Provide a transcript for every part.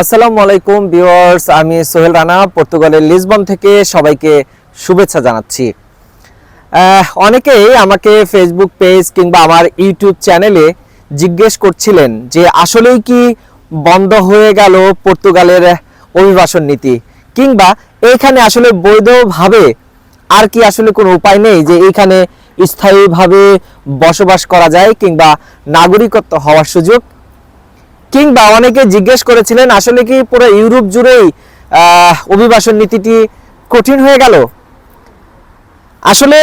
আসসালামু আলাইকুম ভিউয়ার্স, আমি সোহেল রানা, পর্তুগালের লিসবন থেকে সবাইকে শুভেচ্ছা জানাচ্ছি। অনেকেই আমাকে ফেসবুক পেজ কিংবা আমার ইউটিউব চ্যানেলে জিজ্ঞেস করছিলেন যে, আসলেই কি বন্ধ হয়ে গেল পর্তুগালের অভিবাসন নীতি? কিংবা এইখানে আসলে বৈধভাবে আর কি আসলে কোনো উপায় নেই যে এইখানে স্থায়ীভাবে বসবাস করা যায়? কিংবা, নাগরিকত্ব হওয়ার সুযোগ কিংবা অনেকে জিজ্ঞেস করেছিলেন, আসলে কি পুরো ইউরোপ জুড়েই অভিবাসন নীতিটি কঠিন হয়ে গেল? আসলে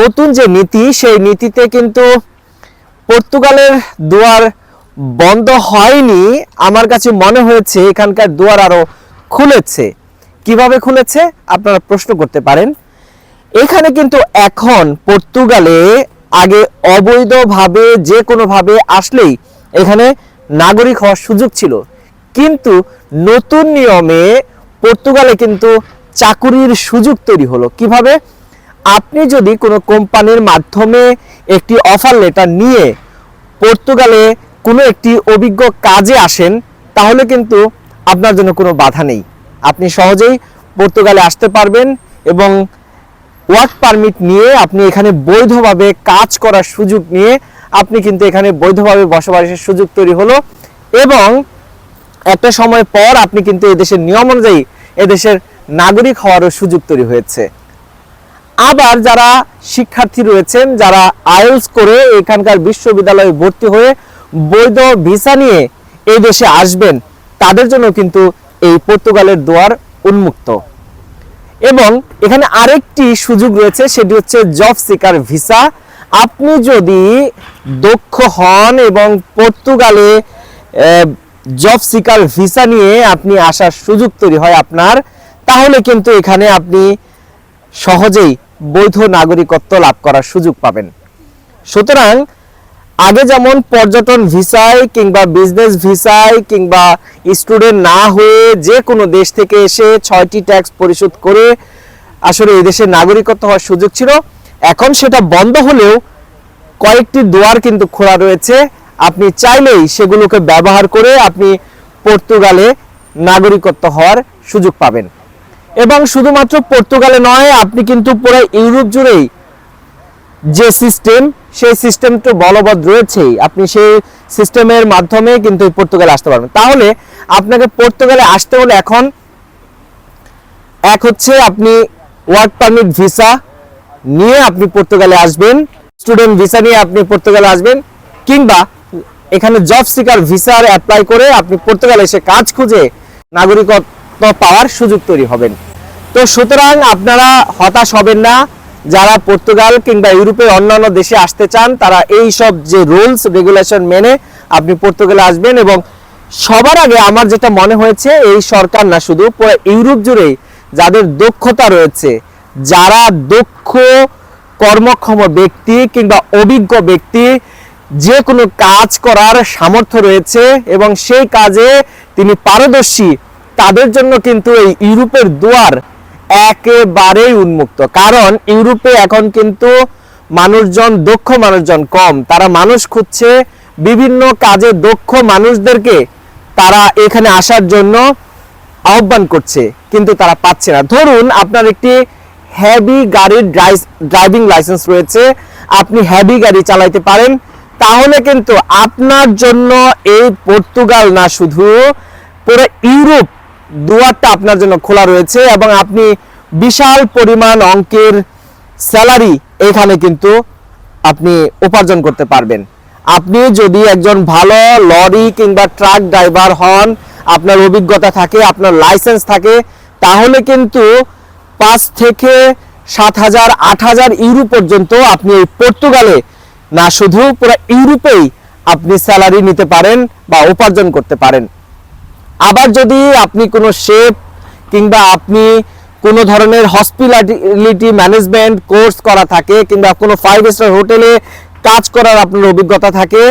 নতুন যে নীতি, সেই নীতিতে কিন্তু পর্তুগালের দুয়ার বন্ধ হয়নি। আমার কাছে মনে হয়েছে এখানকার দুয়ার আরও খুলেছে। কীভাবে খুলেছে? আপনারা প্রশ্ন করতে পারেন। এখানে কিন্তু এখন পর্তুগালে আগে অবৈধভাবে যে কোনোভাবে আসলেই এখানে নাগরিক হওয়ার সুযোগ ছিল। কিন্তু নতুন নিয়মে পর্তুগালে কিন্তু চাকুরির সুযোগ তৈরি হলো। কীভাবে? আপনি যদি কোনো কোম্পানির মাধ্যমে একটি অফার লেটার নিয়ে পর্তুগালে কোনো একটি অভিজ্ঞ কাজে আসেন, তাহলে কিন্তু আপনার জন্য কোনো বাধা নেই। আপনি সহজেই পর্তুগালে আসতে পারবেন এবং ওয়ার্ক পারমিট নিয়ে আপনি এখানে বৈধভাবে কাজ করার সুযোগ নিয়ে আপনি কিন্তু এখানে বৈধভাবে বসবাসের সুযোগ তৈরি হলো এবং একটা সময় পর আপনি কিন্তু এদেশের নিয়ম অনুযায়ী এদেশের নাগরিক হওয়ারও সুযোগ তৈরি হয়েছে। আবার যারা শিক্ষার্থী রয়েছেন, যারা আইএলস করে এখানকার বিশ্ববিদ্যালয়ে ভর্তি হয়ে বৈধ ভিসা নিয়ে এই দেশে আসবেন, তাদের জন্য কিন্তু এই পর্তুগালের দোয়ার উন্মুক্ত। এবং এখানে আরেকটি সুযোগ রয়েছে, সেটি হচ্ছে জব সিকার ভিসা। আপনি যদি দক্ষ হন এবং পর্তুগালে জব সিকার ভিসা নিয়ে আপনি আসার সুযোগ তৈরি হয় আপনার, তাহলে কিন্তু এখানে আপনি সহজেই বৈধ নাগরিকত্ব লাভ করার সুযোগ পাবেন। সুতরাং আগে যেমন পর্যটন ভিসায় কিংবা বিজনেস ভিসায় কিংবা স্টুডেন্ট না হয়ে যে কোনো দেশ থেকে এসে ছয়টি ট্যাক্স পরিশোধ করে আসলে এই দেশের নাগরিকত্ব হওয়ার সুযোগ ছিল। এখন সেটা বন্ধ হলেও কয়েকটি দুয়ার কিন্তু খোলা রয়েছে। আপনি চাইলেই সেগুলোকে ব্যবহার করে আপনি পর্তুগালে নাগরিকত্ব হওয়ার সুযোগ পাবেন। এবং শুধুমাত্র পর্তুগালে নয়, আপনি কিন্তু পুরো ইউরোপ জুড়েই যে সিস্টেম, সেই সিস্টেম তো বলবৎ রয়েছেই। আপনি সেই সিস্টেমের মাধ্যমে কিন্তু পর্তুগালে আসতে পারবেন। তাহলে আপনাকে পর্তুগালে আসতে হলে এখন এক হচ্ছে আপনি ওয়ার্ক পারমিট ভিসা নিয়ে আপনি পর্তুগালে আসবেন। স্টুডেন্ট ভিসা নিয়ে আপনি পর্তুগালে আসবেন, কিংবা এখানে জব সিকার ভিসার অ্যাপ্লাই করে আপনি পর্তুগালে এসে কাজ খুঁজে নাগরিকত্ব পাওয়ার সুযোগ তৈরি হবেন। তো সুতরাং আপনারা হতাশ হবেন না, যারা পর্তুগাল কিংবা ইউরোপের অন্যান্য দেশে আসতে চান, তারা এই সব যে রুলস রেগুলেশন মেনে আপনি পর্তুগালে আসবেন এবং সবার আগে আমার যেটা মনে হয়েছে, এই সরকার না শুধু, পুরো ইউরোপ জুড়েই যাদের দক্ষতা রয়েছে, যারা দক্ষ কর্মক্ষম ব্যক্তি কিংবা অভিজ্ঞ ব্যক্তি যে কোনো কাজ করার সামর্থ্য রয়েছে এবং সেই কাজে তিনি পারদর্শী, তাদের জন্য কিন্তু এই ইউরোপের দুয়ার একেবারেই উন্মুক্ত। কারণ ইউরোপে এখন কিন্তু মানুষজন, দক্ষ মানুষজন কম। তারা মানুষ খুঁজছে বিভিন্ন কাজে দক্ষ মানুষদেরকে। তারা এখানে আসার জন্য আহ্বান করছে, কিন্তু তারা পাচ্ছে না। ধরুন আপনার একটি হেভি গাড়ির ড্রাইভিং লাইসেন্স রয়েছে। আপনি হেভি গাড়ি চালাইতে পারেন। তাহলে কিন্তু আপনার জন্য এই পর্তুগাল না শুধু, পুরো ইউরোপ দুয়ারটা আপনার জন্য খোলা রয়েছে এবং আপনি বিশাল পরিমাণ অঙ্কের স্যালারি এখানে কিন্তু আপনি উপার্জন করতে পারবেন। আপনি যদি একজন ভালো লরি কিংবা ট্রাক ড্রাইভার হন, আপনার অভিজ্ঞতা থাকে, আপনার লাইসেন্স থাকে, তাহলে কিন্তু পাঁচ থেকে সাত হাজার, আট হাজার ইউরো পর্যন্ত আপনি এই পর্তুগালে না, শুধু পুরো ইউরোপেই আপনি স্যালারি নিতে পারেন বা উপার্জন করতে পারেন। আবার যদি আপনি কোনো শেফ কিংবা আপনি কোনো ধরনের হসপিটালিটি ম্যানেজমেন্ট কোর্স করা থাকে কিংবা কোনো ফাইভ স্টার হোটেলে কাজ করার আপনার অভিজ্ঞতা থাকে,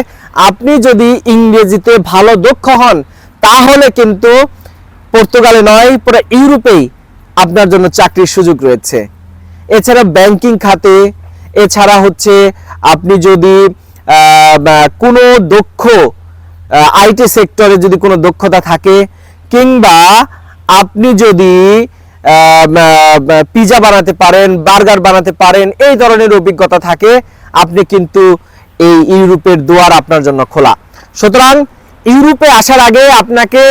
আপনি যদি ইংরেজিতে ভালো দক্ষ হন, তাহলে কিন্তু পর্তুগালে নয়, পুরো ইউরোপেই আপনার জন্য চাকরির সুযোগ রয়েছে। এছাড়া ব্যাংকিং খাতে, এছাড়া হচ্ছে আপনি যদি কোনো দক্ষ আইটি সেক্টরে যদি কোনো দক্ষতা থাকে, কিংবা আপনি যদি পিজা বানাতে পারেন বার্গার বানাতে পারেন, এই ধরনের অভিজ্ঞতা থাকে, আপনি কিন্তু এই ইউরোপের দুয়ার আপনার জন্য খোলা। সুতরাং ইউরোপে আসার আগে আপনাকে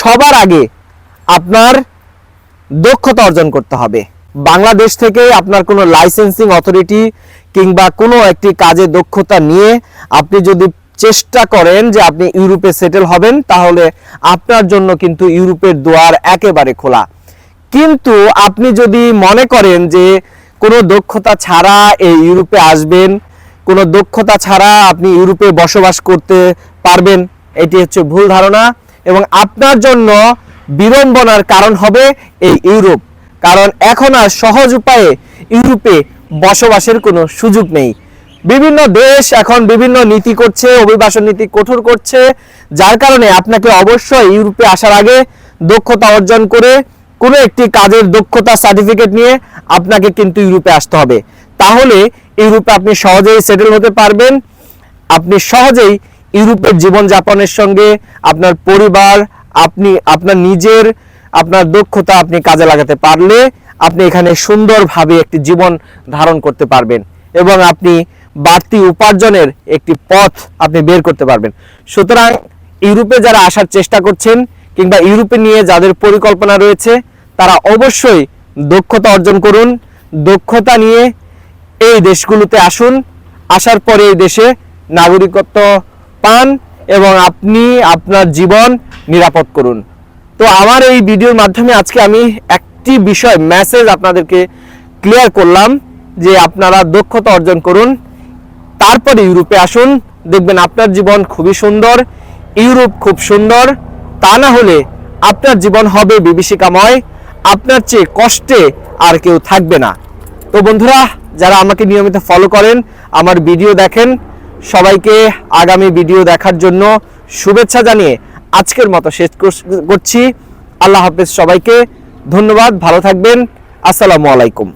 সবার আগে আপনার দক্ষতা অর্জন করতে হবে। বাংলাদেশ থেকে আপনার কোনো লাইসেন্সিং অথরিটি কিংবা কোনো একটি কাজে দক্ষতা নিয়ে আপনি যদি চেষ্টা করেন যে আপনি ইউরোপে সেটেল হবেন, তাহলে আপনার জন্য কিন্তু ইউরোপের দুয়ার একেবারে খোলা। কিন্তু আপনি যদি মনে করেন যে কোনো দক্ষতা ছাড়া এই ইউরোপে আসবেন, কোনো দক্ষতা ছাড়া আপনি ইউরোপে বসবাস করতে পারবেন, এটি হচ্ছে ভুল ধারণা এবং আপনার জন্য বিড়ম্বনার কারণ হবে এই ইউরোপ। কারণ এখন আর সহজ উপায়ে ইউরোপে বসবাসের কোনো সুযোগ নেই। বিভিন্ন দেশ এখন বিভিন্ন নীতি করছে, অভিবাসন নীতি কঠোর করছে, যার কারণে আপনাকে অবশ্যই ইউরোপে আসার আগে দক্ষতা অর্জন করে কোনো একটি কাজের দক্ষতা সার্টিফিকেট নিয়ে আপনাকে কিন্তু ইউরোপে আসতে হবে। তাহলে ইউরোপে আপনি সহজেই সেটেল হতে পারবেন। আপনি সহজেই ইউরোপের জীবনযাপনের সঙ্গে আপনার পরিবার আপনি আপনার নিজের, আপনার দক্ষতা আপনি কাজে লাগাতে পারলে আপনি এখানে সুন্দরভাবে একটি জীবন ধারণ করতে পারবেন এবং আপনি বাড়তি উপার্জনের একটি পথ আপনি বের করতে পারবেন। সুতরাং ইউরোপে যারা আসার চেষ্টা করছেন কিংবা ইউরোপে নিয়ে যাদের পরিকল্পনা রয়েছে, তারা অবশ্যই দক্ষতা অর্জন করুন। দক্ষতা নিয়ে এই দেশগুলোতে আসুন। আসার পরে এই দেশে নাগরিকত্ব পান এবং আপনি আপনার জীবন নিরাপদ করুন। তো আমার এই ভিডিওর মাধ্যমে আজকে আমি একটি বিষয় মেসেজ আপনাদেরকে ক্লিয়ার করলাম যে আপনারা দক্ষতা অর্জন করুন, তারপরে ইউরোপে আসুন, দেখবেন আপনার জীবন খুবই সুন্দর, ইউরোপ খুব সুন্দর, তা না হলে আপনার জীবন হবে বিভীষিকাময়, আপনার চেয়ে কষ্টে আর কেউ থাকবে না। তো বন্ধুরা, যারা আমাকে নিয়মিত ফলো করেন, আমার ভিডিও দেখেন, সবাইকে আগামী ভিডিও দেখার জন্য শুভেচ্ছা জানিয়ে আজকের মতো শেষ কর- করছি। আল্লাহ হাফেজ সবাইকে ধন্যবাদ ভালো থাকবেন। আসসালামু আলাইকুম।